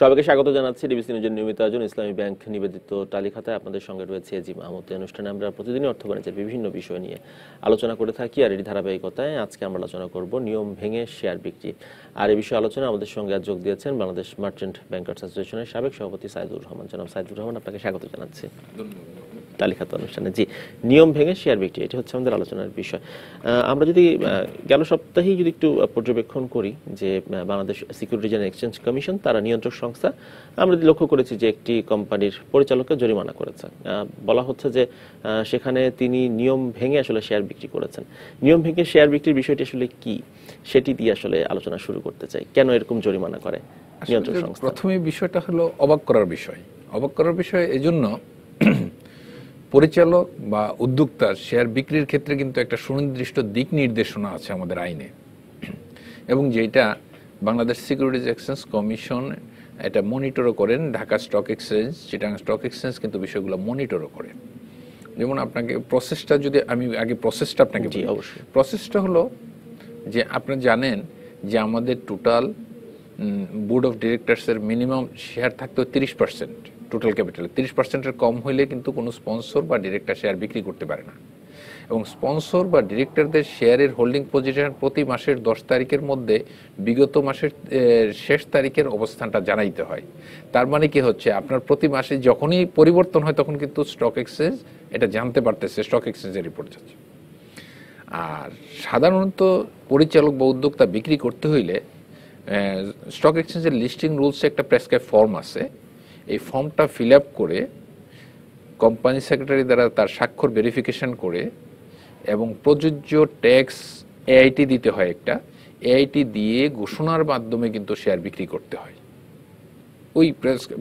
সবাইকে স্বাগত জানাচ্ছি ডিবিসি নিউজের নিয়মিত আয়োজন ইসলামী ব্যাংক নিবেদিত তালিকাতায় আপনাদের সঙ্গে রয়েছে এজিম আমতে অনুষ্ঠানে আমরা প্রতিদিনই অর্থ বাণিজ্যের বিভিন্ন বিষয় নিয়ে আলোচনা করে থাকি আর এই ধারাবাহিকতায় আজকে আমরা আলোচনা করব নিয়ম ভেঙে শেয়ার বিক্রি। আর এই বিষয়ে আলোচনা আমাদের সঙ্গে আজ যোগ দিয়েছেন বাংলাদেশ মার্চেন্ট ব্যাংকার্স অ্যাসোসিয়েশনের সাবেক সভাপতি সাইদুর রহমান। জনাব সাইদুর রহমান, আপনাকে স্বাগত জানাচ্ছি। তালিকাত অনুষ্ঠানে। জি নিয়ম ভেঙে শেয়ার বিক্রি এটি হচ্ছে আমাদের আলোচনার বিষয়। আমরা যদি গেল সপ্তাহেই যদি একটু পর্যবেক্ষণ করি যে Bangladesh securities and exchange commission তারা নিয়ন্ত্রক সংস্থা আমরা লক্ষ্য করেছি যে একটি কোম্পানির পরিচালককে জরিমানা করেছে। বলা হচ্ছে যে সেখানে তিনি নিয়ম ভেঙে আসলে শেয়ার বিক্রি করেছেন। নিয়ম ভেঙে শেয়ার বিক্রির বিষয়টি আসলে কি? সেটি দিয়ে আসলে আলোচনা শুরু করতে চাই। কেন এরকম জরিমানা করে নিয়ন্ত্রক সংস্থা? প্রথমে বিষয়টা হলো অবাক করার বিষয়। অবাক করার বিষয় এজন্য পরিচালক বা উদ্যোক্তার শেয়ার বিক্রির ক্ষেত্রে কিন্তু একটা সুনির্দিষ্ট দিক নির্দেশনা আছে আমাদের আইনে। এবং যেটা বাংলাদেশ সিকিউরিটিজ এক্সচেঞ্জ কমিশন এটা মনিটরও করেন Dhaka stock exchange Chittagong stock exchange কিন্তু বিষয়গুলো মনিটরও করেন যেমন আপনাকে প্রসেসটা যদি আমি আগে প্রসেসটা আপনাকে বলি। প্রসেসটা হলো যে আপনি জানেন যে আমাদের টোটাল বোর্ড অফ ডিরেক্টরসের মিনিমাম শেয়ার থাকতো তিরিশ পার্সেন্ট টোটাল ক্যাপিটালে তিরিশ পার্সেন্টের কম হইলে কিন্তু কোনো স্পন্সর বা ডিরেক্টর শেয়ার বিক্রি করতে পারে না। এবং স্পন্সর বা ডিরেক্টরদের শেয়ারের হোল্ডিং পজিশন প্রতি মাসের দশ তারিখের মধ্যে বিগত মাসের শেষ তারিখের অবস্থানটা জানাইতে হয়। তার মানে কি হচ্ছে, আপনার প্রতি মাসে যখনই পরিবর্তন হয় তখন কিন্তু স্টক এক্সচেঞ্জ এটা জানতে পারতেছে স্টক এক্সচেঞ্জের রিপোর্ট যাচ্ছে। আর সাধারণত পরিচালক বা উদ্যোক্তা বিক্রি করতে হইলে স্টক এক্সচেঞ্জের লিস্টিং রুলসে একটা প্রেসক্রাইব ফর্ম আছে। এই ফর্মটা ফিল আপ করে কোম্পানি সেক্রেটারি দ্বারা তার স্বাক্ষর ভেরিফিকেশন করে এবং প্রযোজ্য ট্যাক্স এআইটি দিতে হয় একটা। এআইটি দিয়ে ঘোষণার মাধ্যমে কিন্তু শেয়ার বিক্রি করতে হয়। ওই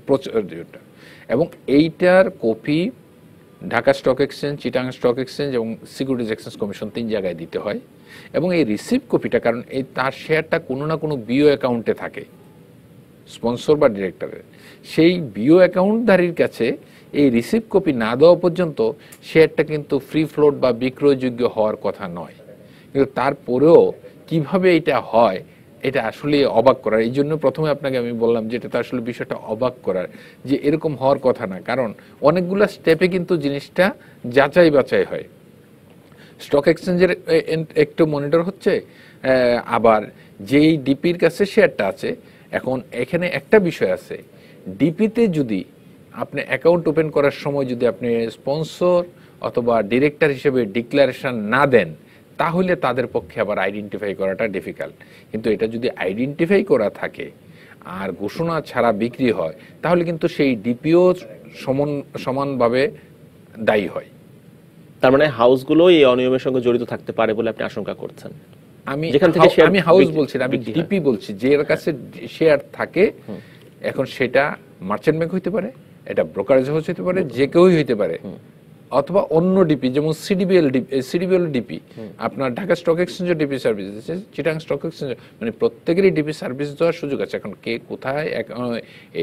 প্রচুরটা এবং এইটার copy Dhaka stock exchange Chittagong stock exchange এবং সিকিউরিটিজ এক্সচেঞ্জ কমিশন তিন জায়গায় দিতে হয়। এবং এই রিসিভ কপিটা কারণ এই তার শেয়ারটা কোনো না কোনো বিও অ্যাকাউন্টে থাকে স্পন্সর বা ডিরেক্টরের সেই বিও অ্যাকাউন্টধারীর কাছে এই রিসিভ কপি না দেওয়া পর্যন্ত শেয়ারটা কিন্তু ফ্রি ফ্লোট বা বিক্রয়যোগ্য হওয়ার কথা নয়। কিন্তু তারপরেও কীভাবে এটা হয়, এটা আসলে অবাক করার। এই জন্য প্রথমে আপনাকে আমি বললাম যে এটা তো আসলে বিষয়টা অবাক করার, যে এরকম হওয়ার কথা না। কারণ অনেকগুলো স্টেপে কিন্তু জিনিসটা যাচাই বাছাই হয়। স্টক এক্সচেঞ্জের একটু মনিটর হচ্ছে আবার যেই ডিপির কাছে শেয়ারটা আছে, এখন এখানে একটা বিষয় আছে। ডিপিতে যদি আপনি অ্যাকাউন্ট ওপেন করার সময় যদি আপনি স্পন্সর অথবা ডিরেক্টর হিসেবে ডিক্লারেশন না দেন, তাহলে তাদের পক্ষে আবার আইডেন্টিফাই করাটা ডিফিকাল্ট। কিন্তু এটা যদি আইডেন্টিফাই করা থাকে আর ঘোষণা ছাড়া বিক্রি হয়, তাহলে কিন্তু সেই ডিপিও সমান, সমানভাবে দায়ী হয়। তার মানে হাউসগুলো এই অনিয়মের সঙ্গে জড়িত থাকতে পারে বলে আপনি আশঙ্কা করছেন? আমি যেখান থেকে আমি হাউস বলছি না, আমি ডিপি বলছি যে এর কাছে শেয়ার থাকে এখন সেটা মার্চেন্ট ব্যাংক হইতে পারে এটা ব্রোকারেজ হাউস হইতে পারে যে কেউই হইতে পারে অথবা অন্য ডিপি যেমন সিডিবিএল ডিপি সিডিবিএল ডিপি আপনার ঢাকা স্টক এক্সচেঞ্জের ডিপি সার্ভিস আছে চিটাং স্টক এক্সচেঞ্জ মানে প্রত্যেকেরই ডিপি সার্ভিস দেওয়ার সুযোগ আছে। এখন কে কোথায়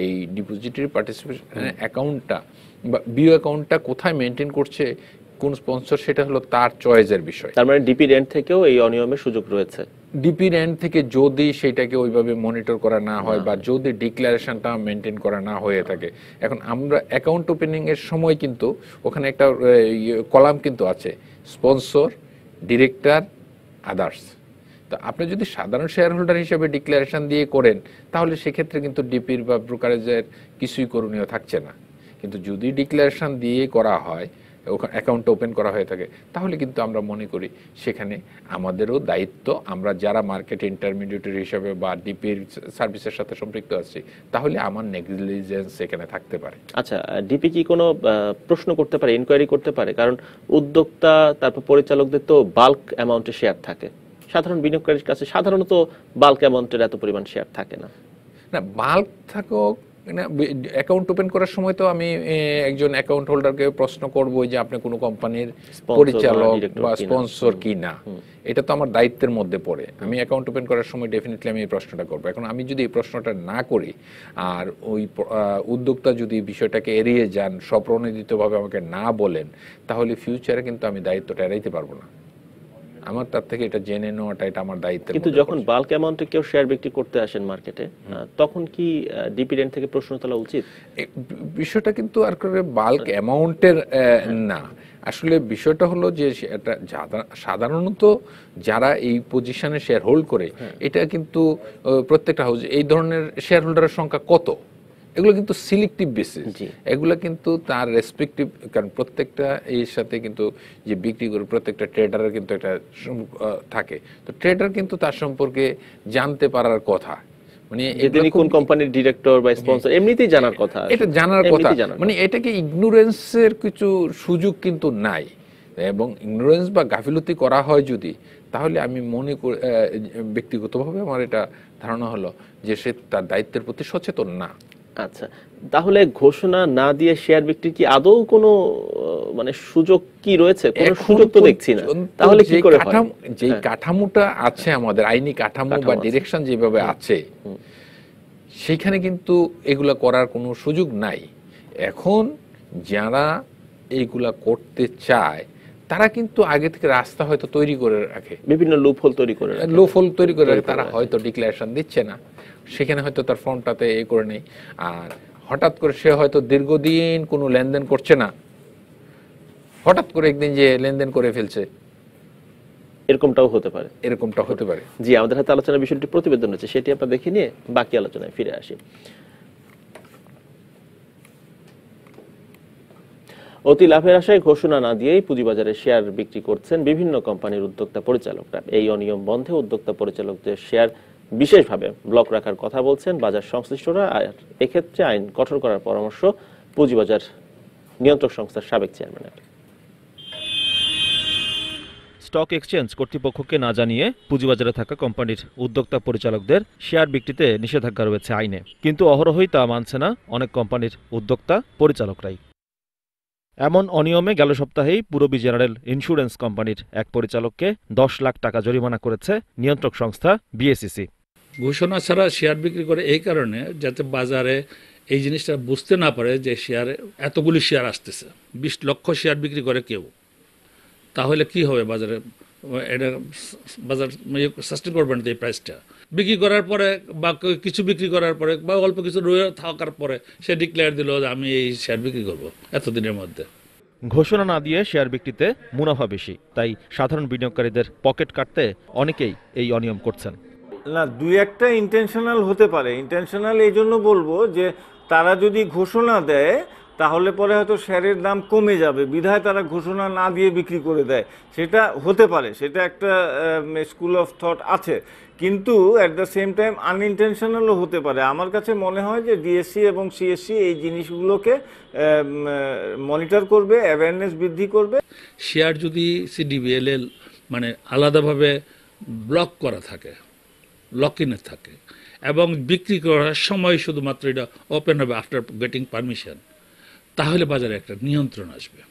এই ডিপোজিটরি পার্টিসিপেশন অ্যাকাউন্টটা বা বিও অ্যাকাউন্টটা কোথায় মেনটেন করছে কোন স্পন্সর সেটা হলো তার চয়েসের বিষয়। তার মানে ডিপি রেন্ট থেকেও এই অনিয়মের সুযোগ রয়েছে। ডিপি র্যান্ড থেকে যদি সেটাকে ওইভাবে মনিটর করা না হয় বা যদি ডিক্লারেশনটা মেনটেন করা না হয়ে থাকে এখন আমরা অ্যাকাউন্ট ওপেনিং এর সময় কিন্তু ওখানে একটা কলাম কিন্তু আছে স্পন্সর ডিরেক্টর আদার্স তো আপনি যদি সাধারণ শেয়ার হোল্ডার হিসেবে ডিক্লারেশন দিয়ে করেন তাহলে সেক্ষেত্রে কিন্তু ডিপির বা ব্রোকারেজের কিছুই করণীয় থাকছে না। কিন্তু যদি ডিক্লারেশন দিয়ে করা হয় ওখানে অ্যাকাউন্ট ওপেন করা হয়ে থাকে। তাহলে কিন্তু আমরা মনে করি সেখানে আমাদেরও দায়িত্ব আমরা যারা মার্কেট ইন্টারমিডিয়েটরি হিসাবে বা ডিপির সার্ভিসের সাথে সম্পৃক্ত আছি তাহলে আমার নেগলিজেন্স এখানে থাকতে পারে। আচ্ছা ডিপি কি কোনো প্রশ্ন করতে পারে ইনকোয়ারি করতে পারে? কারণ উদ্যোক্তা তারপর পরিচালকদের তো বাল্ক অ্যামাউন্টে শেয়ার থাকে। সাধারণ বিনিয়োগকারীর কাছে সাধারণত বাল্ক অ্যামাউন্টের এত পরিমাণ শেয়ার থাকে না। না বাল্ক থাকুক অ্যাকাউন্ট ওপেন করার সময় তো আমি একজন অ্যাকাউন্ট হোল্ডারকে প্রশ্ন করব যে আপনি কোনো কোম্পানির পরিচালক বা স্পন্সর কি না এটা তো আমার দায়িত্বের মধ্যে পড়ে। আমি অ্যাকাউন্ট ওপেন করার সময় ডেফিনেটলি আমি এই প্রশ্নটা করব। এখন আমি যদি এই প্রশ্নটা না করি আর ওই উদ্যোক্তা যদি বিষয়টাকে এড়িয়ে যান স্বপ্রণোদিতভাবে আমাকে না বলেন তাহলে ফিউচারে কিন্তু আমি দায়িত্বটা এড়াইতে পারব না। আমার তার থেকে এটা জেনে নেওয়াটা এটা আমার দায়িত্ব কিন্তু যখন বাল্ক অ্যামাউন্টে কেউ শেয়ার বিক্রি করতে আসেন মার্কেটে তখন কি ডিপিডেন্ট থেকে প্রশ্ন তোলা উচিত? বিষয়টা কিন্তু আর করে বাল্ক অ্যামাউন্টের না। আসলে বিষয়টা হলো যে এটা সাধারণত যারা এই পজিশনে শেয়ার হোল্ড করে এটা কিন্তু প্রত্যেকটা হাউস এই ধরনের শেয়ার হোল্ডারের সংখ্যা কত? এগুলো কিন্তু সিলেক্টিভ বেসিস এগুলো কিন্তু তার রেসপেক্টিভ কারণ প্রত্যেকটা এর সাথে কিন্তু যে বিক্রি করে প্রত্যেকটা ট্রেডারের কিন্তু একটা থাকে। তো ট্রেডার কিন্তু তার সম্পর্কে জানতে পারার কথা। মানে কোন কোম্পানির ডিরেক্টর বা স্পন্সর এমনিতেই জানার কথা। এটা জানার কথা। মানে এটাকে ইগনোরেন্সের কিছু সুযোগ কিন্তু নাই। এবং ইগনোরেন্স বা গাফিলতি করা হয় যদি তাহলে আমি মনে করি ব্যক্তিগতভাবে আমার এটা ধারণা হলো যে সে তার দায়িত্বের প্রতি সচেতন না। আচ্ছা তাহলে ঘোষণা না দিয়ে শেয়ার বিক্রি কি আদৌ কোনো মানে সুযোগ কি রয়েছে? কোনো সুযোগ তো দেখছি না। তাহলে কি করে যে হ্যাঁ। কাঠামোটা আছে আমাদের আইনি কাঠামো বা। ডিরেকশন যেভাবে আছে সেখানে কিন্তু এগুলা করার কোনো সুযোগ নাই। এখন যারা এইগুলা করতে চায় তারা কিন্তু আগে থেকে রাস্তা হয়তো তৈরি করে রাখে। বিভিন্ন লুপ হোল তৈরি করে রাখে। লো ফল তৈরি করে রাখে, তারা হয়তো ডিক্লারেশন দিচ্ছে না। সেখানে হয়তো তার ফর্মটাতে এ করে নেই। আর হঠাৎ করে সে হয়তো দীর্ঘদিন কোনো লেনদেন করছে না। হঠাৎ করে একদিন যে লেনদেন করে ফেলছে। এরকমটাও হতে পারে। এরকমটা হতে পারে। জি আমাদের হাতে আলোচনার বিষয়টি প্রতিবেদন হচ্ছে সেটি আমরা দেখে নিয়ে বাকি আলোচনায় ফিরে আসি। অতি লাভের আশায় ঘোষণা না দিয়েই পুঁজিবাজারে শেয়ার বিক্রি করছেন বিভিন্ন কোম্পানির উদ্যোক্তা পরিচালকরা। এই অনিয়ম বন্ধে উদ্যোক্তা পরিচালকদের শেয়ার বিশেষভাবে ব্লক রাখার কথা বলছেন বাজার সংশ্লিষ্টরা আর এক্ষেত্রে আইন কঠোর করার পরামর্শ পুঁজিবাজার নিয়ন্ত্রক সংস্থার সাবেক চেয়ারম্যানের। স্টক এক্সচেঞ্জ কর্তৃপক্ষকে না জানিয়ে পুঁজিবাজারে থাকা কোম্পানির উদ্যোক্তা পরিচালকদের শেয়ার বিক্রিতে নিষেধাজ্ঞা রয়েছে আইনে। কিন্তু অহরহই তা মানছে না অনেক কোম্পানির উদ্যোক্তা পরিচালকরাই। এমন অনিয়মে গেল সপ্তাহেই পুরবী জেনারেল ইন্স্যুরেন্স কোম্পানির এক পরিচালককে দশ লাখ টাকা জরিমানা করেছে নিয়ন্ত্রক সংস্থা বিএসিসি ঘোষণা ছাড়া শেয়ার বিক্রি করে এই কারণে যাতে বাজারে এই জিনিসটা বুঝতে না পারে যে শেয়ারে এতগুলি শেয়ার আসতেছে, বিশ লক্ষ শেয়ার বিক্রি করে কেউ, তাহলে কি হবে বাজারে? এটা বাজার সাস্টেন করবেন তো এই প্রাইসটা বিক্রি করার পরে বা কিছু বিক্রি করার পরে বা অল্প কিছু রয়ে থাকার পরে সে ডিক্লেয়ার দিল যে আমি এই শেয়ার বিক্রি করব এতদিনের মধ্যে। ঘোষণা না দিয়ে শেয়ার বিক্রিতে মুনাফা বেশি তাই সাধারণ বিনিয়োগকারীদের পকেট কাটতে অনেকেই এই অনিয়ম করছেন। না দুই একটা ইন্টেনশনাল হতে পারে। ইন্টেনশনাল এই জন্য বলব যে তারা যদি ঘোষণা দেয় তাহলে পরে হয়তো শেয়ারের দাম কমে যাবে। বিধায় তারা ঘোষণা না দিয়ে বিক্রি করে দেয়। সেটা হতে পারে, সেটা একটা স্কুল অফ থট আছে। কিন্তু অ্যাট দ্য সেম টাইম আনইনটেনশনালও হতে পারে। আমার কাছে মনে হয় যে ডিএসসি এবং সিএসসি এই জিনিসগুলোকে মনিটর করবে অ্যাওয়ারনেস বৃদ্ধি করবে। শেয়ার যদি সিডিবিএলএল মানে আলাদাভাবে ব্লক করা থাকে লক ইনে থাকে, এবং বিক্রি করার সময় শুধুমাত্র এটা ওপেন হবে আফটার গেটিং পারমিশন তাহলে বাজারে একটা নিয়ন্ত্রণ আসবে।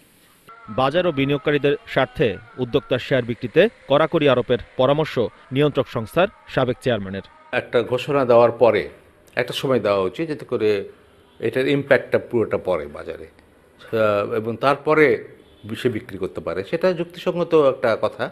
বাজার ও বিনিয়োগকারীদের স্বার্থে উদ্যোক্তার শেয়ার বিক্রিতে কড়াকড়ি আরোপের পরামর্শ নিয়ন্ত্রক সংস্থার সাবেক চেয়ারম্যানের। একটা ঘোষণা দেওয়ার পরে একটা সময় দেওয়া উচিত যাতে করে এটার ইম্প্যাক্টটা পুরোটা পড়ে বাজারে। এবং তারপরে সে বিক্রি করতে পারে। সেটা যুক্তিসঙ্গত একটা কথা।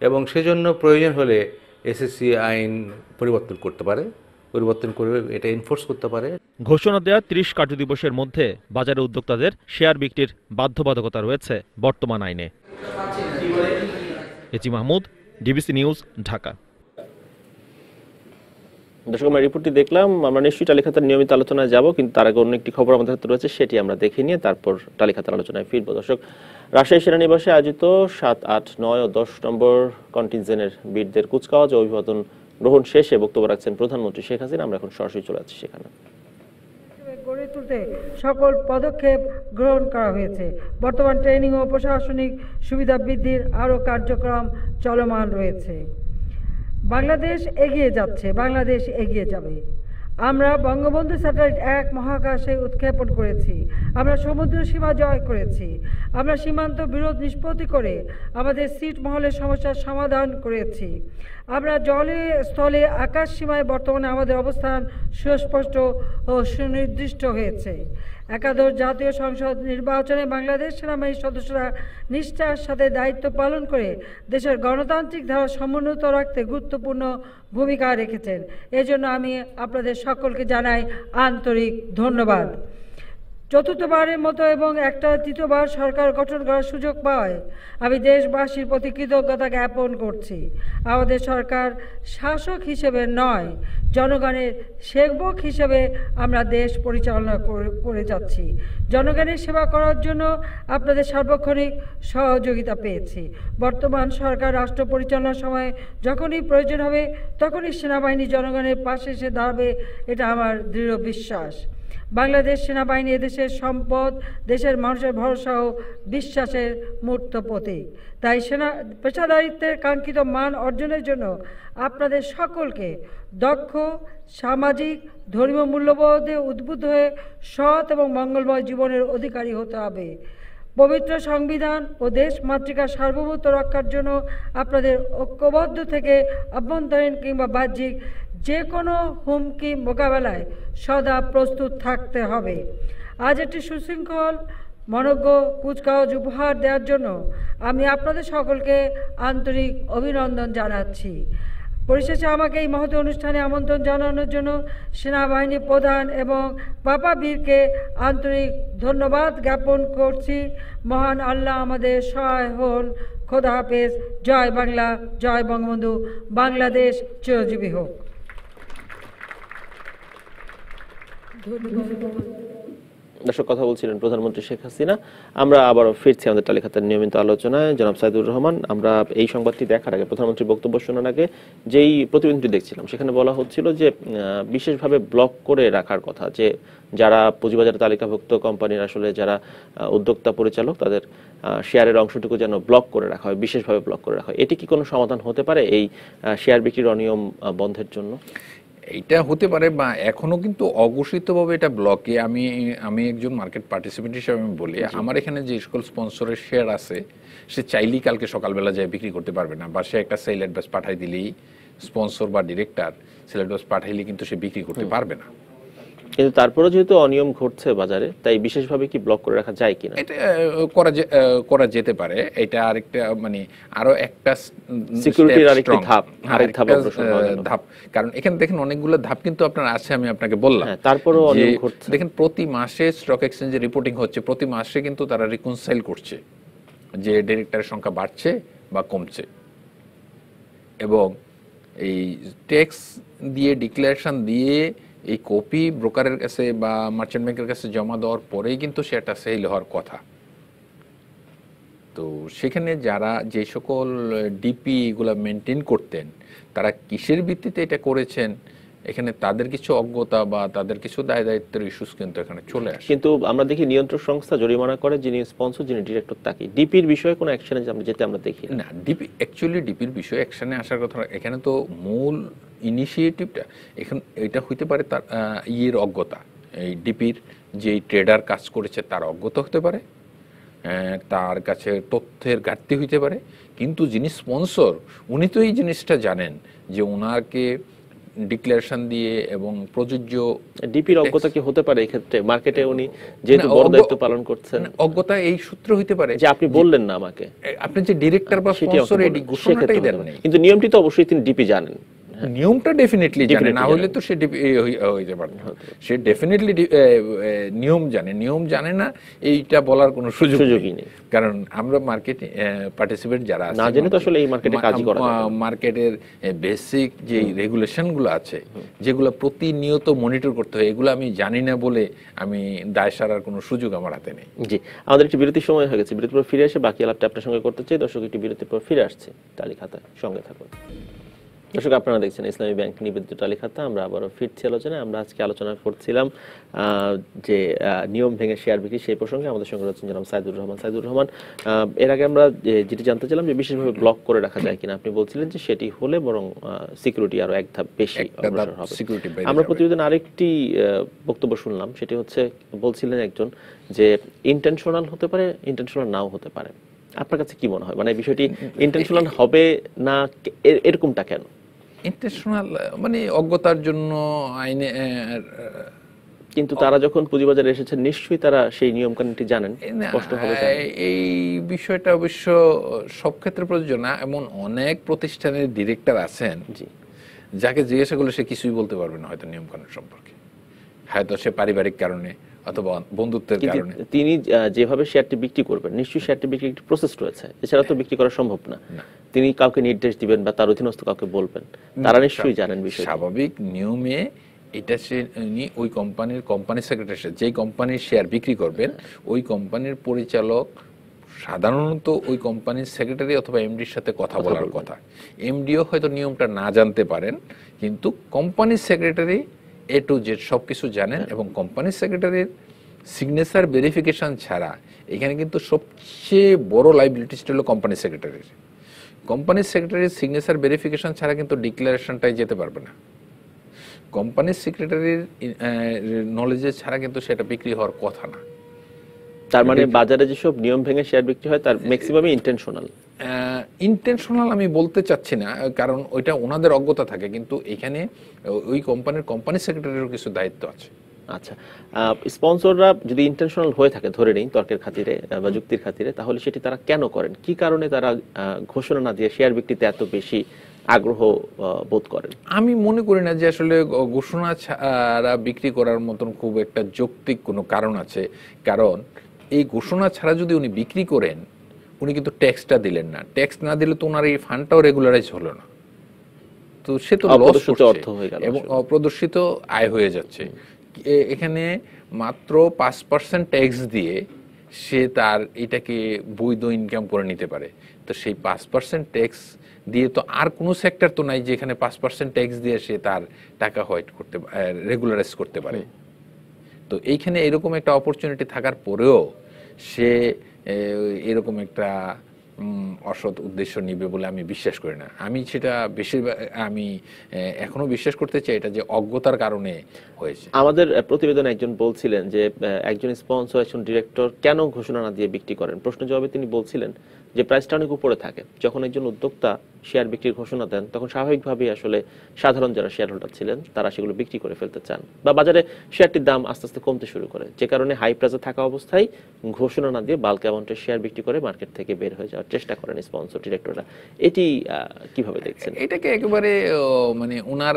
এবং সেজন্য প্রয়োজন হলে এসএসসি আইন পরিবর্তন করতে পারে। পরিবর্তন করে এটা এনফোর্স করতে পারে। ঘোষণা দেওয়া ত্রিশ কার্যদিবসের মধ্যে বাজারে উদ্যোক্তাদের শেয়ার বিক্রির বাধ্যবাধকতা রয়েছে বর্তমান আইনে। এচি মাহমুদ ডিবিসি নিউজ ঢাকা। দর্শক আমরা রিপোর্টটি দেখলাম আমরা নিশ্চয়ই টালিখাতার নিয়মিত আলোচনায় যাব কিন্তু তার আগে অন্য একটি খবর আমাদের হাতে রয়েছে সেটি আমরা দেখে নিয়ে তারপর টালিখাতার আলোচনায় ফিরবো। দর্শক রাজশাহী সেনানিবাসে আয়োজিত সাত আট নয় ও দশ নম্বর কন্টিনজেনের বীরদের কুচকাওয়াজ ও অভিবাদন গ্রহণ শেষে বক্তব্য রাখছেন প্রধানমন্ত্রী শেখ হাসিনা, আমরা এখন সরাসরি চলে যাচ্ছি সেখানে। গড়ে তুলতে সকল পদক্ষেপ গ্রহণ করা হয়েছে। বর্তমান ট্রেনিং ও প্রশাসনিক সুবিধা বৃদ্ধির আরও কার্যক্রম চলমান রয়েছে। বাংলাদেশ এগিয়ে যাচ্ছে, বাংলাদেশ এগিয়ে যাবে। আমরা বঙ্গবন্ধু স্যাটেলাইট এক মহাকাশে উৎক্ষেপণ করেছি। আমরা সমুদ্র সীমা জয় করেছি। আমরা সীমান্ত বিরোধ নিষ্পত্তি করে আমাদের সিট মহলের সমস্যার সমাধান করেছি। আমরা জলে, স্থলে, আকাশ সীমায় বর্তমানে আমাদের অবস্থান সুস্পষ্ট ও সুনির্দিষ্ট হয়েছে। একাদশ জাতীয় সংসদ নির্বাচনে বাংলাদেশ সেনাবাহিনীর সদস্যরা নিষ্ঠার সাথে দায়িত্ব পালন করে দেশের গণতান্ত্রিক ধারা সমুন্নত রাখতে গুরুত্বপূর্ণ ভূমিকা রেখেছেন। এজন্য আমি আপনাদের সকলকে জানাই আন্তরিক ধন্যবাদ। চতুর্থবারের মতো এবং একটা তৃতীয়বার সরকার গঠন করার সুযোগ পাওয়ায় আমি দেশবাসীর প্রতি কৃতজ্ঞতা জ্ঞাপন করছি। আমাদের সরকার শাসক হিসেবে নয় জনগণের সেবক হিসেবে আমরা দেশ পরিচালনা করে- যাচ্ছি। জনগণের সেবা করার জন্য আপনাদের সার্বক্ষণিক সহযোগিতা পেয়েছি। বর্তমান সরকার রাষ্ট্র পরিচালনার সময় যখনই প্রয়োজন হবে, তখনই সেনাবাহিনী জনগণের পাশে এসে দাঁড়াবে, এটা আমার দৃঢ় বিশ্বাস। বাংলাদেশ সেনাবাহিনী এদেশের সম্পদ, দেশের মানুষের ভরসা ও বিশ্বাসের মূর্ত প্রতীক। তাই সেনা, পেশাদারিত্বের কাঙ্ক্ষিত মান অর্জনের জন্য আপনাদের সকলকে দক্ষ, সামাজিক, ধর্মীয় মূল্যবোধে উদ্বুদ্ধ হয়ে সৎ এবং মঙ্গলময় জীবনের অধিকারী হতে হবে। পবিত্র সংবিধান ও দেশ মাতৃকার সার্বভৌমত্ব রক্ষার জন্য আপনাদের ঐক্যবদ্ধ থেকে আভ্যন্তরীণ কিংবা বাহ্যিক যে কোনো হুমকি মোকাবেলায় সদা প্রস্তুত থাকতে হবে। আজ একটি সুশৃঙ্খল, মনজ্ঞ কুচকাওয়াজ উপহার দেওয়ার জন্য আমি আপনাদের সকলকে আন্তরিক অভিনন্দন জানাচ্ছি। পরিশেষে আমাকে এই মহৎ অনুষ্ঠানে আমন্ত্রণ জানানোর জন্য সেনাবাহিনী প্রধান এবং পাপা বীরকে আন্তরিক ধন্যবাদ জ্ঞাপন করছি। মহান আল্লাহ আমাদের সহায় হন। খোদা হাফেজ। জয় বাংলা, জয় বঙ্গবন্ধু। বাংলাদেশ চিরজীবী হোক। দর্শক, কথা বলছিলেন প্রধানমন্ত্রী শেখ হাসিনা। আমরা আবারও ফিরছি আমাদের তালিকাতার নিয়মিত আলোচনায়। জনাব সাইদুর রহমান, আমরা এই সংবাদটি দেখার আগে প্রধানমন্ত্রীর বক্তব্য শোনার আগে যেই প্রতিবেদনটি দেখছিলাম, সেখানে বলা হচ্ছিল যে বিশেষভাবে ব্লক করে রাখার কথা, যে যারা পুঁজিবাজার তালিকাভুক্ত কোম্পানির আসলে যারা উদ্যোক্তা পরিচালক, তাদের শেয়ারের অংশটুকু যেন ব্লক করে রাখা হয়, বিশেষভাবে ব্লক করে রাখা হয়। এটি কি কোনো সমাধান হতে পারে এই শেয়ার বিক্রির অনিয়ম বন্ধের জন্য? এইটা হতে পারে বা এখনও কিন্তু অঘোষিতভাবে এটা ব্লকে আমি আমি একজন মার্কেট পার্টিসিপেন্ট হিসেবে আমি বলি। আমার এখানে যে সকল স্পন্সরের শেয়ার আছে সে চাইলেই কালকে সকালবেলা যায় বিক্রি করতে পারবে না। বা সে একটা সেল অ্যাডভাইস পাঠাই দিলেই স্পন্সর বা ডিরেক্টর সেল অ্যাডভাইস পাঠাইলে কিন্তু সে বিক্রি করতে পারবে না। কিন্তু তারপরে যেহেতু অনিয়ম ঘটছে বাজারে তাই বিশেষভাবে কি ব্লক করে রাখা যায় কিনা? এটা করা করা যেতে পারে। এটা আরেকটা মানে আরও একটা স- উম, Security-র step আরেকটি ধাপ, আরেক ধাপ। ধাপ। কারণ এখানে দেখেন অনেকগুলো ধাপ কিন্তু আপনার আছে আমি আপনাকে বললাম। হ্যাঁ, তারপরেও যে অনিয়ম ঘটছে। দেখেন প্রতি মাসে স্টক এক্সচেঞ্জে রিপোর্টিং হচ্ছে প্রতি মাসে কিন্তু তারা রিকনসাইল করছে যে ডিরেক্টরের সংখ্যা বাড়ছে বা কমছে। এবং এই ট্যাক্স দিয়ে ডিক্লারেশন দিয়ে এই কপি ব্রোকারের কাছে বা মার্চেন্ট ব্যাংকের কাছে জমা দেওয়ার পরেই কিন্তু সেটা সেল হওয়ার কথা। তো সেখানে যারা যে সকল ডিপি এগুলা মেনটেন করতেন, তারা কিসের ভিত্তিতে এটা করেছেন? এখানে তাদের কিছু অজ্ঞতা বা তাদের কিছু দায় দায়িত্বের ইস্যুস কিন্তু এখানে চলে আসে। কিন্তু আমরা দেখি নিয়ন্ত্রক সংস্থা জরিমানা করে যিনি স্পন্সর যিনি ডিরেক্টর তাকে ডিপির বিষয়ে কোনো অ্যাকশনে আমরা যেতে আমরা দেখি না। ডিপি অ্যাকচুয়ালি ডিপির বিষয়ে অ্যাকশনে আসার কথা এখানে তো মূল ইনিশিয়েটিভটা এখন এটা হইতে পারে তার ইয়ের অজ্ঞতা। এই ডিপির যে ট্রেডার কাজ করেছে তার অজ্ঞতা হতে পারে। তার কাছে তথ্যের ঘাটতি হইতে পারে। কিন্তু যিনি স্পন্সর উনি তো এই জিনিসটা জানেন যে ওনাকে ডিক্লারেশন দিয়ে এবং প্রযোজ্য ডিপির অজ্ঞতা কি হতে পারে এক্ষেত্রে মার্কেটে উনি যেহেতু বড় দায়িত্ব পালন করছেন। অজ্ঞতা এই সূত্র হইতে পারে যে আপনি বললেন না আমাকে। আপনি যে ডিরেক্টর বা স্পন্সর এডি এই ঘোষণাটাই দেন কিন্তু নিয়মটি তো অবশ্যই তিনি ডিপি জানেন। নিয়মটা ডেফিনেটলি জানে না হলে তো সে হইতে পারত সে ডেফিনেটলি নিয়ম জানে। নিয়ম জানে না এইটা বলার কোনো সুযোগ সুযোগই নেই। কারণ আমরা মার্কেট পার্টিসিপেন্ট যারা না জেনে তো আসলে এই market-এ কাজই করা মার্কেটের বেসিক যে রেগুলেশনগুলো আছে যেগুলো প্রতিনিয়ত মনিটর করতে হয় এগুলো আমি জানি না বলে আমি দায় সারার কোনো সুযোগ আমার হাতে নেই। জি আমাদের একটি বিরতির সময় হয়ে গেছে। বিরতির পর ফিরে এসে বাকি আলাপটা আপনার সঙ্গে করতে চাই। দর্শক একটি বিরতির পর ফিরে আসছে। তালিকাতায় সঙ্গে থাকুন। দর্শক আপনারা দেখছেন ইসলামী ব্যাংক নিবেদিত আমরা আবারও ফিরছি আলোচনায়। আমরা আজকে আলোচনা করছিলাম যে নিয়ম ভেঙে শেয়ার বিক্রি সেই প্রসঙ্গে। আমাদের সঙ্গে রয়েছেন জনাব সাইদুর রহমান। সাইদুর রহমান এর আগে আমরা যেটি জানতে চাইলাম যে বিশেষভাবে ব্লক করে রাখা যায় কিনা আপনি বলছিলেন যে সেটি হলে বরং সিকিউরিটি আরও এক ধাপ বেশি অগ্রসর হবে। আমরা প্রতিবেদন আরেকটি আহ, বক্তব্য শুনলাম। সেটি হচ্ছে বলছিলেন একজন যে ইন্টেনশনাল হতে পারে ইন্টেনশনাল নাও হতে পারে। আপনার কাছে কি মনে হয়? মানে বিষয়টি ইন্টেনশনাল হবে না এরকমটা কেন? ইন্টারন্যাশনাল মানে অজ্ঞতার জন্য আইনে কিন্তু তারা যখন পুঁজিবাজারে এসেছেন নিশ্চয়ই তারা সেই নিয়ম কানুনটি জানেন না, স্পষ্টভাবে জানেন। এই বিষয়টা অবশ্য সব ক্ষেত্রে প্রযোজ্য না এমন অনেক প্রতিষ্ঠানের ডিরেক্টর আছেন জি। যাকে জিজ্ঞাসা করলে সে কিছুই বলতে পারবে না হয়তো নিয়মকানুন সম্পর্কে। হয়তো সে পারিবারিক কারণে অথবা বন্ধুত্বের কারণে। তিনি যেভাবে শেয়ারটি বিক্রি করবেন নিশ্চয়ই শেয়ারটি বিক্রি একটি প্রসেস রয়েছে। এছাড়া তো বিক্রি করা সম্ভব না। তিনি কাউকে নির্দেশ দিবেন বা তার অধীনস্থ কাউকে বলবেন। তারা নিশ্চয়ই জানেন বিষয় স্বাভাবিক নিয়মে এটা সে উনি ওই কোম্পানির কোম্পানি সেক্রেটারি যেই কোম্পানির শেয়ার বিক্রি করবেন ওই কোম্পানির পরিচালক সাধারণত ওই কোম্পানির সেক্রেটারি অথবা এমডির সাথে কথা বলার কথা। এমডিও হয়তো নিয়মটা না জানতে পারেন কিন্তু কোম্পানির সেক্রেটারি এ টু জেড সব কিছু জানেন এবং কোম্পানি সেক্রেটারির সিগনেচার ভেরিফিকেশন ছাড়া এখানে কিন্তু সবচেয়ে বড় লাইবিলিটিসটা হলো কোম্পানি সেক্রেটারির কোম্পানি সেক্রেটারির সিগনেচার ভেরিফিকেশন ছাড়া কিন্তু ডিক্লারেশনটাই যেতে পারবে না। কোম্পানির সেক্রেটারির নলেজে ছাড়া কিন্তু সেটা বিক্রি হওয়ার কথা না। তার মানে বাজারে যেসব নিয়ম ভেঙে শেয়ার বিক্রি হয় তার ম্যাক্সিমামই ইন্টেনশনাল ইন্টেনশনাল আমি বলতে চাচ্ছি না কারণ ওইটা ওনাদের অজ্ঞতা থাকে কিন্তু এখানে ওই কোম্পানির কোম্পানি সেক্রেটারিরও কিছু দায়িত্ব আছে। আচ্ছা স্পন্সররা যদি ইন্টেনশনাল হয়ে থাকে ধরে নেই তর্কের খাতিরে বা যুক্তির খাতিরে তাহলে সেটি তারা কেন করেন? কি কারণে তারা ঘোষণা না দিয়ে শেয়ার বিক্রিতে এত বেশি আগ্রহ বোধ করেন? আমি মনে করি না যে আসলে ঘোষণা ছাড়া বিক্রি করার মতন খুব একটা যৌক্তিক কোনো কারণ আছে। কারণ এই ঘোষণা ছাড়া যদি উনি বিক্রি করেন উনি কিন্তু ট্যাক্সটা দিলেন না। ট্যাক্স না দিলে তো ওনার এই ফান্ডটাও রেগুলারাইজ হলো না। তো সে তো লস অর্থ হয়ে গেল এবং অপ্রদর্শিত আয় হয়ে যাচ্ছে। এখানে মাত্র পাঁচ পার্সেন্ট ট্যাক্স দিয়ে সে তার এটাকে বৈধ ইনকাম করে নিতে পারে। তো সেই পাঁচ পার্সেন্ট ট্যাক্স দিয়ে তো আর কোনো সেক্টর তো নাই যেখানে পাঁচ পার্সেন্ট ট্যাক্স দিয়ে সে তার টাকা হোয়াইট করতে রেগুলারাইজ করতে পারে। তো এইখানে এরকম একটা অপরচুনিটি থাকার পরেও সে এরকম একটা অসৎ উদ্দেশ্য নিবে বলে আমি বিশ্বাস করি না। আমি সেটা বেশিরভাগ, আমি এখনও বিশ্বাস করতে চাই এটা যে অজ্ঞতার কারণে হয়েছে। আমাদের প্রতিবেদনে একজন বলছিলেন যে একজন স্পন্সর একজন ডিরেক্টর কেন ঘোষণা না দিয়ে বিক্রি করেন? প্রশ্ন জবাবে তিনি বলছিলেন যে প্রাইসটা অনেক উপরে থাকে যখন একজন উদ্যোক্তা শেয়ার বিক্রির ঘোষণা দেন তখন স্বাভাবিকভাবেই আসলে সাধারণ যারা শেয়ার হোল্ডার ছিলেন তারা সেগুলো বিক্রি করে ফেলতে চান বা বাজারে শেয়ারটির দাম আস্তে আস্তে কমতে শুরু করে। যে কারণে হাই প্রাইসে থাকা অবস্থায় ঘোষণা না দিয়ে বাল্ক অ্যামাউন্টের শেয়ার বিক্রি করে মার্কেট থেকে বের হয়ে যাওয়ার চেষ্টা করেন স্পন্সর ডিরেক্টররা এটি আহ, কীভাবে দেখছেন? এটাকে একেবারে মানে ওনার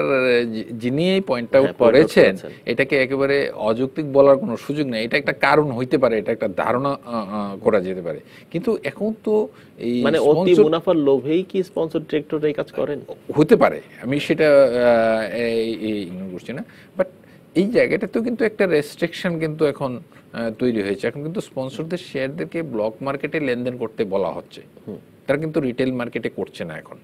যিনি এই পয়েন্ট আউট হ্যাঁ, out করেছেন। এটাকে একেবারে অযৌক্তিক বলার কোনো সুযোগ নেই। এটা একটা কারণ হইতে পারে এটা একটা ধারণা করা যেতে পারে। কিন্তু এখন তো এই মানে অতি মুনাফার লোভেই কি স্পন্সর ডিরেক্টর এই কাজ করেন? হতে পারে। আমি সেটা ইগনোর করছি না। বাট এই জায়গাটাতেও কিন্তু একটা রেস্ট্রিকশন কিন্তু এখন তৈরি হয়েছে। এখন কিন্তু স্পন্সরদের শেয়ারদেরকে ব্লক মার্কেটে লেনদেন করতে বলা হচ্ছে। তারা কিন্তু রিটেল মার্কেটে করছে না এখন।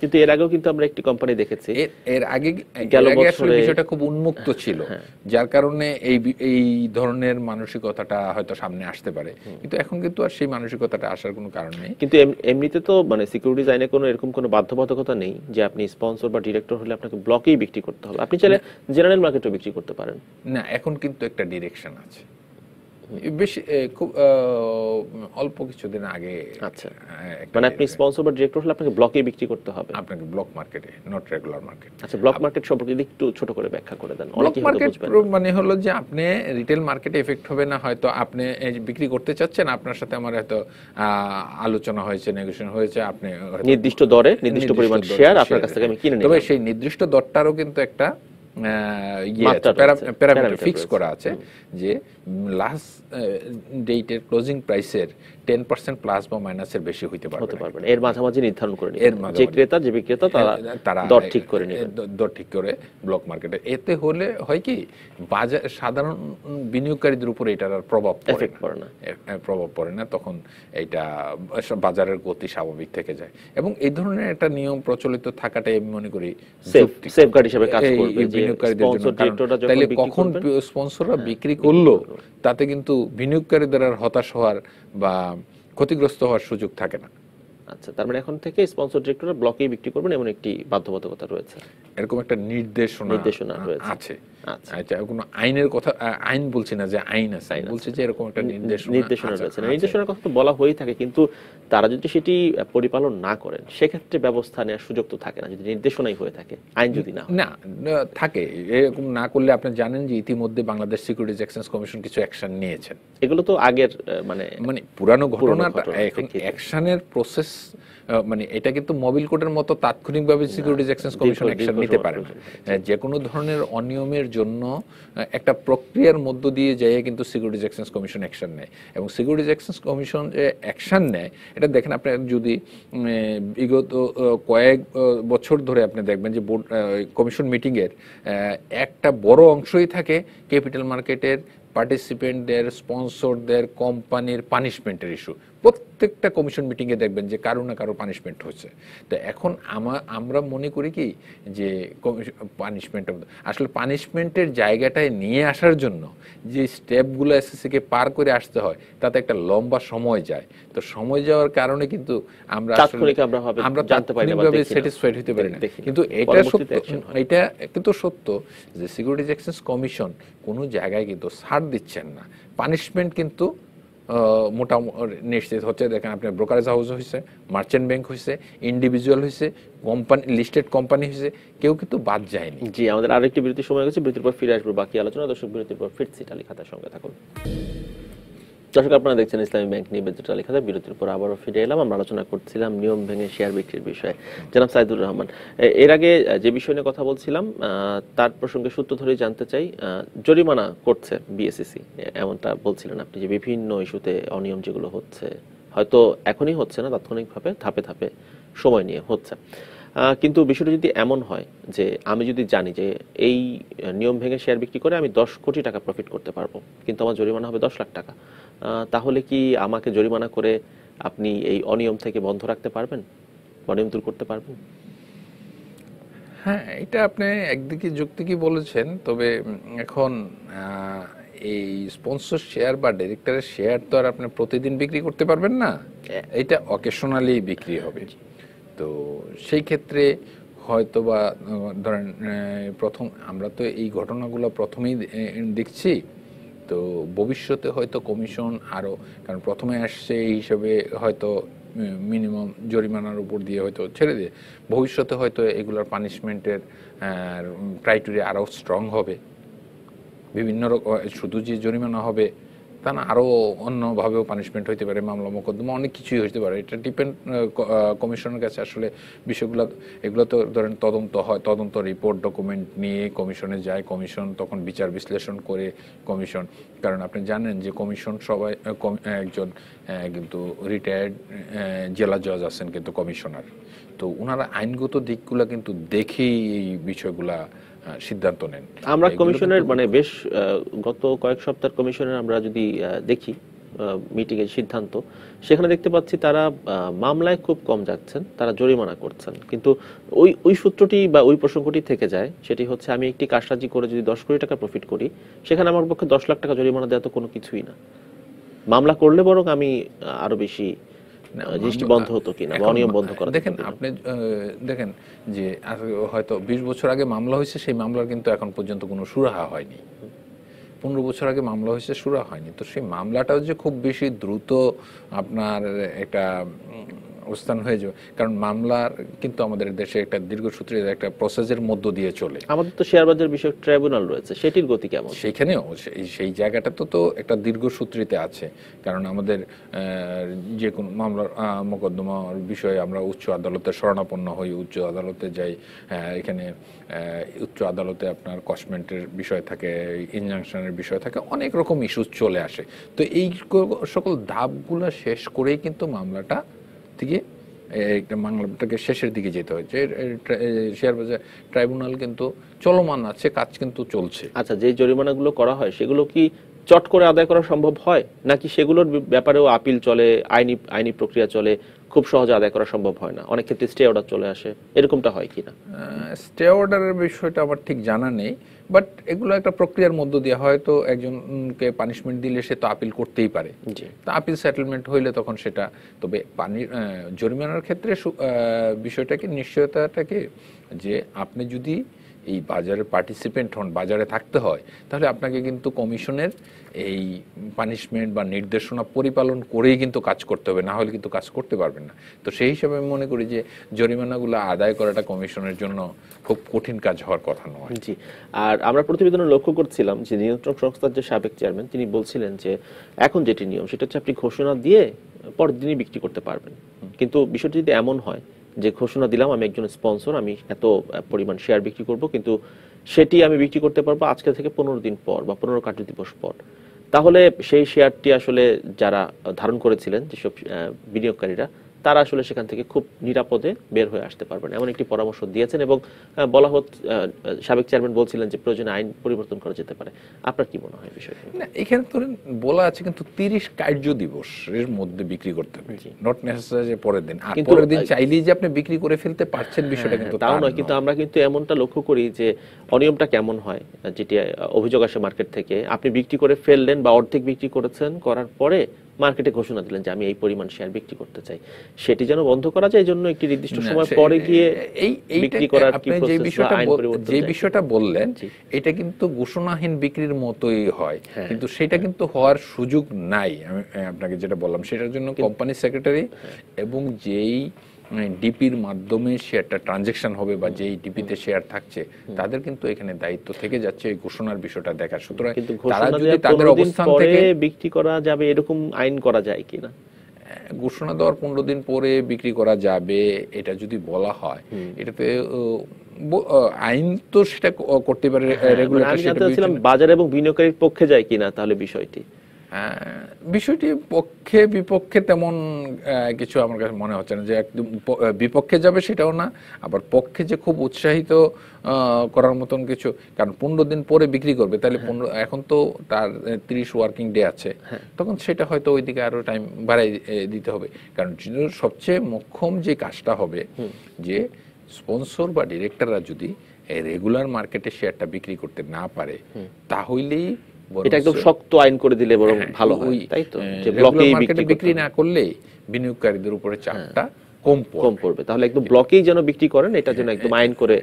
কিন্তু এর আগেও কিন্তু আমরা একটি কোম্পানি দেখেছি। এর আগে গেল আসলে বছরে- বিষয়টা খুব উন্মুক্ত ছিল যার কারণে এই এই ধরনের মানসিকতাটা হয়তো সামনে আসতে পারে। কিন্তু এখন কিন্তু আর সেই মানসিকতাটা আসার কোনো কারণ নেই। কিন্তু এমনিতে তো মানে সিকিউরিটিজ আইনে কোনো এরকম কোনো বাধ্যবাধকতা নেই যে আপনি স্পন্সর বা ডিরেক্টর হলে আপনাকে ব্লকেই বিক্রি করতে হবে। আপনি চাইলে জেনারেল মার্কেটও বিক্রি করতে পারেন। না এখন কিন্তু একটা ডিরেকশন আছে। বেশি খুব অল্প কিছুদিন আগে আচ্ছা। মানে আপনি স্পন্সর বা ডিরেক্টর হলে আপনাকে ব্লকেই বিক্রি করতে হবে? আপনাকে ব্লক মার্কেটে নট রেগুলার মার্কেট আচ্ছা ব্লক মার্কেট সম্পর্কে একটু ছোট করে ব্যাখ্যা করে দেন ব্লক মার্কেট মানে হলো যে আপনি রিটেল মার্কেটে এফেক্ট হবে না হয়তো আপনি বিক্রি করতে চাচ্ছেন আপনার সাথে আমার হয়তো আহ, আলোচনা হয়েছে নেগোসিয়েশন হয়েছে আপনি নির্দিষ্ট দরে নির্দিষ্ট পরিমাণ শেয়ার আপনার কাছ থেকে আমি কিনে তবে সেই নির্দিষ্ট দরটারও কিন্তু একটা রয়েছে, প্যারামিটার ফিক্স করা আছে যে লাস্ট ডেটের ক্লোজিং প্রাইসের টেন পার্সেন্ট প্লাস বা মাইনাসের বেশি হইতে পারবে হতে। পারবে। এর মাঝামাঝি নির্ধারণ করে এর যে ক্রেতা যে বিক্রেতা তারা তারা দর ঠিক করে দর ঠিক করে ব্লক মার্কেটে এতে হলে হয় কি বাজার সাধারণ বিনিয়োগকারীদের উপরে এটার আর প্রভাব পড়ে না। প্রভাব পড়ে না। তখন এইটা বাজারের গতি স্বাভাবিক থেকে যায়। এবং এই ধরনের একটা নিয়ম প্রচলিত থাকাটাই আমি মনে করি safeguard হিসেবে কাজ করবে বিনিয়োগকারীদের জন্য। বিক্রি কখন হ্যাঁ, স্পন্সররা বিক্রি করল তাতে কিন্তু বিনিয়োগকারীদের আর হতাশ হওয়ার বা ক্ষতিগ্রস্ত হওয়ার সুযোগ থাকে না। আচ্ছা তার মানে এখন থেকে স্পন্সর ডিরেক্টররা ব্লকেই বিক্রি করবেন এমন একটি বাধ্যবাধকতা রয়েছে। এরকম একটা নির্দেশনা নির্দেশনা রয়েছে। আছে। আচ্ছা। আচ্ছা কোনো আইনের কথা আইন বলছি না যে আইন আছে বলছি যে এরকম একটা নির্দেশনা নির্দেশনা আছে, রয়েছে। নির্দেশনার কথা তো বলা হয়েই থাকে কিন্তু তারা যদি সেটি পরিপালন না করেন সেক্ষেত্রে ব্যবস্থা নেওয়ার সুযোগ তো থাকে না যদি নির্দেশনাই হয়ে থাকে আইন যদি না না থাকে। এরকম না করলে আপনি জানেন যে ইতিমধ্যে বাংলাদেশ সিকিউরিটিজ এক্সচেঞ্জ কমিশন কিছু অ্যাকশন নিয়েছেন এগুলো তো আগের মানে মানে পুরানো প্রেক্ষিতে। অ্যাকশনের প্রসেস মানে এটা কিন্তু মোবিল কোডের মতো তাৎক্ষণিকভাবে সিকিউরিটিজ এক্সচেঞ্জ কমিশন অ্যাকশন নিতে পারে। না হ্যাঁ, যে কোনো ধরনের অনিয়মের জন্য একটা প্রক্রিয়ার মধ্য দিয়ে যেয়ে কিন্তু সিকিউরিটিজ এক্সচেঞ্জ কমিশন অ্যাকশন নেয়। এবং সিকিউরিটিজ এক্সচেঞ্জ কমিশন যে অ্যাকশন নেয় এটা দেখেন আপনি যদি বিগত কয়েক বছর ধরে আপনি দেখবেন যে বোর্ড কমিশন মিটিংয়ের একটা বড় অংশই থাকে ক্যাপিটাল মার্কেটের পার্টিসিপেন্টদের স্পন্সরদের কোম্পানির পানিশমেন্টের ইস্যু প্রত্যেকটা কমিশন মিটিংয়ে দেখবেন যে কারও না কারও পানিশমেন্ট হচ্ছে। তো এখন আমা- আমরা মনে করি কি যে পানিশমেন্ট আসলে পানিশমেন্টের জায়গাটায় নিয়ে আসার জন্য যে স্টেপগুলো এসএসসিকে পার করে আসতে হয় তাতে একটা লম্বা সময় যায়। তো সময় যাওয়ার কারণে কিন্তু আমরা আসলে- আমরা আমরা জানতে পারি না। স্যাটিসফাইড হতে পারি না। কিন্তু এটা সত্য এটা কিন্তু সত্য যে সিকিউরিটিজ এক্সচেঞ্জ কমিশন কোনো জায়গায় কিন্তু ছাড় দিচ্ছেন না। পানিশমেন্ট কিন্তু মোটামুটি নিশ্চিত হচ্ছে, দেখেন আপনার ব্রোকারেজ হাউস হয়েছে মার্চেন্ট ব্যাংক হয়েছে ইন্ডিভিজুয়াল হয়েছে কোম্পানি লিস্টেড কোম্পানি হয়েছে কেউ কিন্তু বাদ যায়নি। জি, আমাদের আরেকটি বিরতির সময় গেছে, বিরতির পর ফিরে আসব। বাকি আলোচনা, দর্শক বিরতির পর ফিরছি টালি খাতার সঙ্গে থাকুন। দর্শক, আপনারা দেখছেন ইসলামী ব্যাংক নিবেদিত টালি খাতা বিরতির পর আবারও ফিরে এলাম। আমরা আলোচনা করছিলাম নিয়ম ভেঙে শেয়ার বিক্রির বিষয়ে। জনাব সাইদুর রহমান এর আগে যে বিষয় নিয়ে কথা বলছিলাম তার প্রসঙ্গে সূত্র ধরেই জানতে চাই জরিমানা করছে বিএসসিসি এমনটা বলছিলেন আপনি যে বিভিন্ন ইস্যুতে অনিয়ম যেগুলো হচ্ছে, হয়তো এখনই হচ্ছে না, তাৎক্ষণিকভাবে ধাপে ধাপে সময় নিয়ে হচ্ছে। কিন্তু বিষয়টা যদি এমন হয় যে আমি যদি জানি যে এই নিয়ম ভেঙে শেয়ার বিক্রি করে আমি দশ কোটি টাকা প্রফিট করতে পারব কিন্তু আমার জরিমানা হবে দশ লাখ টাকা তাহলে কি আমাকে জরিমানা করে আপনি এই অনিয়ম থেকে বন্ধ রাখতে পারবেন? অনিয়ম দূর করতে পারবেন? হ্যাঁ এটা আপনি একদিকে যুক্তি কি বলেছেন তবে এখন এই স্পন্সর শেয়ার বা ডিরেক্টরের শেয়ার তো আর আপনি প্রতিদিন বিক্রি করতে পারবেন না এটা অকেশনালি বিক্রি হবে। তো সেই ক্ষেত্রে হয়তো বা ধরেন প্রথম, আমরা তো এই ঘটনাগুলো প্রথমেই দেখছি। তো ভবিষ্যতে হয়তো কমিশন আরও কারণ প্রথমে আসছে এই হিসেবে হয়তো মিনিমাম জরিমানার উপর দিয়ে হয়তো ছেড়ে দিয়ে, ভবিষ্যতে হয়তো এগুলোর পানিশমেন্টের ক্রাইটেরিয়া আরও স্ট্রং হবে। বিভিন্ন শুধু যে জরিমানা হবে তা না আরও অন্যভাবেও পানিশমেন্ট হইতে পারে মামলা মোকদ্দমা, অনেক কিছুই হইতে পারে। এটা ডিপেন্ড কমিশনের কাছে আসলে বিষয়গুলো, এগুলো তো ধরেন তদন্ত হয়, তদন্ত রিপোর্ট ডকুমেন্ট নিয়ে কমিশনে যায় কমিশন তখন বিচার বিশ্লেষণ করে কমিশন কারণ আপনি জানেন যে কমিশন সবাই একজন কিন্তু রিটায়ার্ড জেলা জজ আছেন কিন্তু কমিশনার তো ওনারা আইনগত দিকগুলো কিন্তু দেখেই এই বিষয়গুলা সিদ্ধান্ত নেন। আমরা কমিশনের মানে বেশ গত কয়েক সপ্তাহ কমিশনের আমরা যদি দেখি মিটিং এর সিদ্ধান্ত সেখানে দেখতে পাচ্ছি তারা মামলায় খুব কম যাচ্ছেন তারা জরিমানা করছেন। কিন্তু ওই ওই সূত্রটি বা ওই প্রসঙ্গটি থেকে যায় সেটি হচ্ছে আমি একটি কারসাজি করে যদি দশ কোটি টাকা প্রফিট করি সেখানে আমার পক্ষে দশ লাখ টাকা জরিমানা দেওয়া তো কোনো কিছুই না। মামলা করলে বরং আমি আরও বেশি জিনিসটি বন্ধ হতো কিনা বা অনিয়ম বন্ধ করা দেখেন আপনি দেখেন যে হয়তো বিশ বছর আগে মামলা হয়েছে সেই মামলার কিন্তু এখন পর্যন্ত কোনো সুরাহা হয়নি। পনেরো বছর আগে মামলা হয়েছে সুরা হয়নি। তো সেই মামলাটাও যে খুব বেশি দ্রুত আপনার একটা অবস্থান হয়ে যাবে। কারণ মামলার কিন্তু আমাদের দেশে একটা দীর্ঘসূত্রে একটা প্রসেসের মধ্য দিয়ে চলে। আমাদের তো শেয়ার বাজার বিষয়ক ট্রাইব্যুনাল রয়েছে সেটির গতি কেমন? সেইখানেও সেই সেই জায়গাটা তো তো একটা দীর্ঘসূত্রিতে আছে। কারণ আমাদের যে কোনো মামলার মোকদ্দমার বিষয়ে আমরা উচ্চ আদালতে শরণাপন্ন হই উচ্চ আদালতে যাই এখানে উচ্চ আদালতে আপনার কসমেন্টের বিষয় থাকে ইনজাংশনের বিষয় থাকে অনেক রকম ইস্যু চলে আসে। তো এই সকল ধাপগুলো শেষ করেই কিন্তু মামলাটা থেকে একটা মামলাটাকে শেষের দিকে যেতে হয়। যে শেয়ার বাজার ট্রাইব্যুনাল কিন্তু চলমান আছে কাজ কিন্তু চলছে। আচ্ছা যে জরিমানাগুলো করা হয় সেগুলো কি চট করে আদায় করা সম্ভব হয়? নাকি সেগুলোর ব্যাপারেও আপিল চলে আইনি আইনি প্রক্রিয়া চলে খুব সহজে আদায় করা সম্ভব হয় না? অনেক ক্ষেত্রে স্টে অর্ডার চলে আসে। এরকমটা হয় কিনা? স্টে অর্ডারের বিষয়টা আমার ঠিক জানা নেই। বাট এগুলো একটা প্রক্রিয়ার মধ্য দিয়ে হয়তো একজনকে পানিশমেন্ট দিলে সে তো আপিল করতেই পারে। তা আপিল সেটেলমেন্ট হইলে তখন সেটা তবে পানি আহ, জরিমানার ক্ষেত্রে বিষয়টাকে নিশ্চয়তাটাকে যে আপনি যদি এই বাজারে পার্টিসিপেন্ট হন বাজারে থাকতে হয় তাহলে আপনাকে কিন্তু কমিশনের এই পানিশমেন্ট বা নির্দেশনা পরিপালন করেই কিন্তু কাজ করতে হবে না হলে কিন্তু কাজ করতে পারবেন না। তো সেই হিসাবে আমি মনে করি যে জরিমানাগুলো আদায় করাটা কমিশনের জন্য খুব কঠিন কাজ হওয়ার কথা নয়। জি আর আমরা প্রতিবেদনে লক্ষ্য করছিলাম যে নিয়ন্ত্রক সংস্থার যে সাবেক চেয়ারম্যান তিনি বলছিলেন যে এখন যেটি নিয়ম সেটা হচ্ছে আপনি ঘোষণা দিয়ে পরের দিনই বিক্রি করতে পারবেন। কিন্তু বিষয়টি যদি এমন হয় যে ঘোষণা দিলাম, আমি একজন স্পন্সর, আমি এত পরিমাণ শেয়ার বিক্রি করব, কিন্তু সেটি আমি বিক্রি করতে পারব আজকে থেকে পনেরো দিন পর বা পনেরো কার্য দিবস পর। তাহলে সেই শেয়ারটি আসলে যারা ধারণ করেছিলেন, যেসব বিনিয়োগকারীরা তারা আসলে সেখান থেকে খুব নিরাপদে বের হয়ে আসতে পারবেন এমন একটি পরামর্শ দিয়েছেন এবং বলা হত সাবেক চেয়ারম্যান বলছিলেন যে প্রয়োজনে আইন পরিবর্তন করা যেতে পারে। আপনার কি মনে হয় বিষয়টি না এখানে ধরেন বলা আছে কিন্তু তিরিশ কার্য দিবস এর মধ্যে বিক্রি করতে হবে। নট নেসেসারি যে পরের দিন। আর পরের দিন চাইলেই যে আপনি বিক্রি করে ফেলতে পারছেন বিষয়টা কিন্তু তাও নয় কিন্তু আমরা কিন্তু এমনটা লক্ষ্য করি যে অনিয়মটা কেমন হয় যেটি অভিযোগ আসে মার্কেট থেকে। আপনি বিক্রি করে ফেললেন বা অর্ধেক বিক্রি করেছেন করার পরে মার্কেটে ঘোষণা দিলেন যে আমি এই পরিমাণ শেয়ার বিক্রি করতে চাই। সেটি যেন বন্ধ করা যায় জন্য একটি নির্দিষ্ট সময় পরে গিয়ে এই বিক্রি করার কি প্রসেস যে বিষয়টা যে বিষয়টা বললেন এটা কিন্তু ঘোষণাহীন বিক্রির মতোই হয়। হ্যাঁ। কিন্তু সেটা কিন্তু হওয়ার সুযোগ নাই। আমি আপনাকে যেটা বললাম সেটার জন্য কোম্পানি সেক্রেটারি হ্যাঁ। এবং যেই ডিপির মাধ্যমে শেয়ারটা ট্রানজেকশন হবে বা যেই ডিপিতে শেয়ার থাকছে তাদের কিন্তু এখানে দায়িত্ব থেকে যাচ্ছে এই ঘোষণার বিষয়টা দেখার। সুতরাং কিন্তু তারা যদি তাদের অবস্থান থেকে বিক্রি করা যাবে এরকম আইন করা যায় কিনা? ঘোষণা দেওয়ার পনেরো দিন পরে বিক্রি করা যাবে এটা যদি বলা হয় এটাতে আইন তো সেটা করতে পারে মানে রেগুলেটর চাচ্ছিলাম বিবেচনা- বাজার এবং বিনিয়োগকারীর পক্ষে যায় কিনা তাহলে বিষয়টি। বিষয়টি পক্ষে বিপক্ষে তেমন কিছু আমার কাছে মনে হচ্ছে না যে একদম বিপক্ষে যাবে সেটাও না আবার পক্ষে যে খুব উৎসাহিত করার মতন কিছু কারণ পনেরো দিন পরে বিক্রি করবে তাহলে হ্যাঁ। পনেরো এখন তো তার তিরিশ ওয়ার্কিং ডে আছে। তখন সেটা হয়তো ওইদিকে আরও টাইম বাড়াই দিতে হবে। কারণ সবচেয়ে মোক্ষম যে কাজটা হবে যে স্পন্সর বা ডিরেক্টররা যদি রেগুলার মার্কেটে শেয়ারটা বিক্রি করতে না পারে তাহলেই এটা একদম শক্ত আইন করে দিলে বরং হ্যাঁ, ভালো হয় তাই তো? আহ, যে বিক্রি বিক্রি না করলে বিনিয়োগকারীদের উপরে চাপটা কম কম পড়বে। তাহলে একদম ব্লকেই যেন বিক্রি করেন এটা যেন একদম আইন করে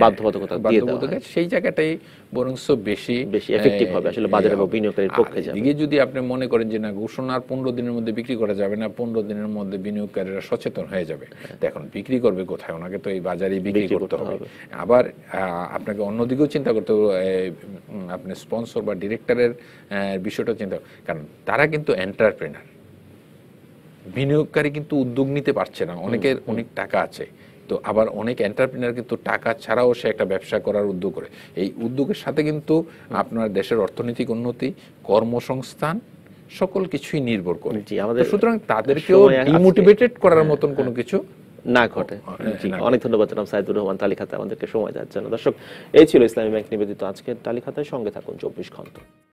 বাধ্যবাধকতা দিয়ে দেওয়া সেই জায়গাটাই বরংস বেশি বেশি আহ, হবে, আসলে বাজার বিনিয়োগকারীর পক্ষে যাবে। এদিকে যদি আপনি মনে করেন যে না ঘোষণার পনেরো দিনের মধ্যে বিক্রি করা যাবে না পনেরো দিনের মধ্যে বিনিয়োগকারীরা সচেতন হয়ে যাবে। এখন বিক্রি করবে কোথায়? ওনাকে তো এই বাজারেই বিক্রি করতে হবে। আবার আপনাকে অন্যদিকেও চিন্তা করতে হবে আপনি স্পন্সর বা ডিরেক্টরের বিষয়টা চিন্তা কারণ তারা কিন্তু এন্টারপ্রেনার বিনিয়োগকারী কিন্তু উদ্যোগ নিতে পারছে না অনেকের অনেক টাকা আছে। তো আবার অনেক এন্টারপ্রিনার কিন্তু টাকা ছাড়াও সে একটা ব্যবসা করার উদ্যোগ করে। এই উদ্যোগের সাথে কিন্তু আপনার দেশের অর্থনৈতিক উন্নতি কর্মসংস্থান সকল কিছুই নির্ভর করে। জি, আমাদের সুতরাং তাদেরকেও ডিমোটিভেটেড করার মতন কোনো কিছু না ঘটে। হ্যাঁ, অনেক ধন্যবাদ জানাব সাইদুর রহমান তালিখাতে আমাদেরকে সময় দেওয়ার জন্য। দর্শক এই ছিল ইসলামী ব্যাংক নিবেদিত আজকের তালিখাতে। সঙ্গে থাকুন চব্বিশ ঘণ্টা।